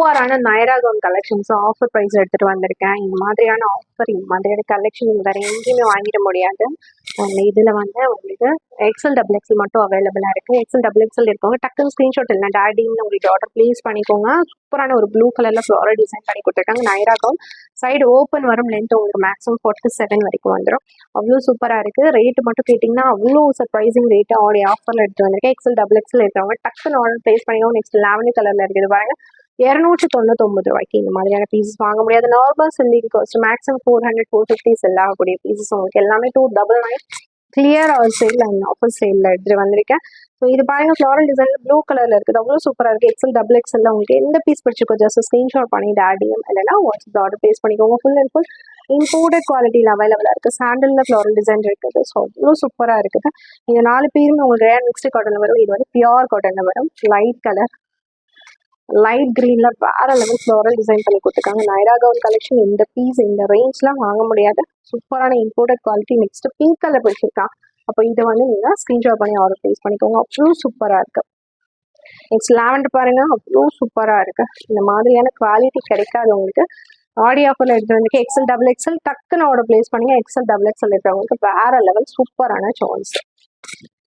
சூப்பரான நயராகம் collections offer price எடுத்துட்டு வந்திருக்கேன். இந்த மாதிரியான ஆஃபர் இந்த மாதிரியான கலெக்ஷன் வேற எங்கேயுமே வாங்கிட முடியாது. அண்ட் இதில் வந்து உங்களுக்கு எக்ஸல் டபுள் எக்ஸல் மட்டும் அவைலபிளாக இருக்குது எக்ஸல் டபுள் எக்ஸல் இருக்கவங்க டக்குன்னு ஸ்க்ரீன்ஷாட் இல்லை டேடின்னு உங்களுக்கு ஆர்டர் ப்ளேஸ் பண்ணிக்கோங்க. சூப்பரான ஒரு ப்ளூ கலரில் ஃப்ளோரல் டிசைன் பண்ணி கொடுத்துருக்காங்க. நயராகம் சைடு ஓப்பன் வரும் லென்த் உங்களுக்கு மேக்ஸிமம் ஃபோர்ட்டி செவன் வரைக்கும் வந்துடும் அவ்வளோ சூப்பராக இருக்குது ரேட்டு மட்டும் கேட்டிங்கன்னா அவ்வளோ சர்ப்ரைசிங் ரேட்டு அவருடைய ஆஃபரில் எடுத்து வந்திருக்கேன். எக்ஸல் டபுள் எக்ஸல் இருக்கிறவங்க டக்குன்னு ஆர்டர் ப்ளேஸ் பண்ணிக்கோங்க. நெக்ஸ்ட் லெவன் கலரில் இருக்குது பாருங்க. இரநூற்றி தொண்ணூத்தொம்பது ரூபாய்க்கு இந்த மாதிரியான பீசஸ் வாங்க முடியாது. Normal selling cost maximum four hundred four fifty sell ஆகக்கூடிய பீசஸ் உங்களுக்கு எல்லாமே two double nine clear all sale and offer சேலில் எடுத்துட்டு வந்திருக்கேன். ஸோ இது பாருங்க ஃப்ளாரல் டிசைன் ப்ளூ கலரில் இருக்குது. அவ்வளோ சூப்பராக இருக்குது எக்ஸல் டபுள் எக்ஸல்ல உங்களுக்கு எந்த பீஸ் பிடிச்சிருக்கோ ஜஸ்ட் ஸ்க்ரீன்ஷாட் பண்ணி டேடிஎம் இல்லைனா வாட்ஸ்அப் ஆர்டர் பேஸ் பண்ணிக்கோங்க. ஃபுல் அண்ட் ஃபுல் இம்போர்டட் குவாலிட்டியில் அவைலபிளாக இருக்குது சாண்டலில் ஃப்ளாரல் டிசைன் இருக்குது. ஸோ அவ்வளோ சூப்பராக இருக்குது. இந்த நாலு பேருமே உங்களுக்கு ரேர் மிக்ஸ்டு காட்டனில் வரும். இது வந்து பியூர் காட்டனில் வரும். லைட் கலர் லைட் க்ரீனில் வேற லெவல் ஃப்ளோரல் டிசைன் பண்ணி கொடுத்துருக்காங்க. நைரா கவுன் கலெக்ஷன் இந்த பீஸ் இந்த ரேஞ்ச்லாம் வாங்க முடியாது. சூப்பரான imported quality next pink colour பிடிச்சிருக்கான் அப்போ இதை வந்து நீங்கள் ஸ்க்ரீன்ஷாட் பண்ணி ஆர்டர் ப்ளேஸ் பண்ணிக்கோங்க. அவ்வளோ சூப்பராக இருக்கு. நெக்ஸ்ட் லெவன்ட் பாருங்க. அவ்வளோ சூப்பராக இருக்கு. இந்த மாதிரியான குவாலிட்டி கிடைக்காது உங்களுக்கு. ஆடி ஆஃபரில் எடுத்து வந்து எக்ஸல் டபுள் எக்ஸல் டக்குன்னு ஆர்டர் ப்ளேஸ் பண்ணுங்க. எக்ஸல் டபுள் எக்ஸல் இருக்கிறவங்களுக்கு வேற லெவல் சூப்பரான சாய்ஸ்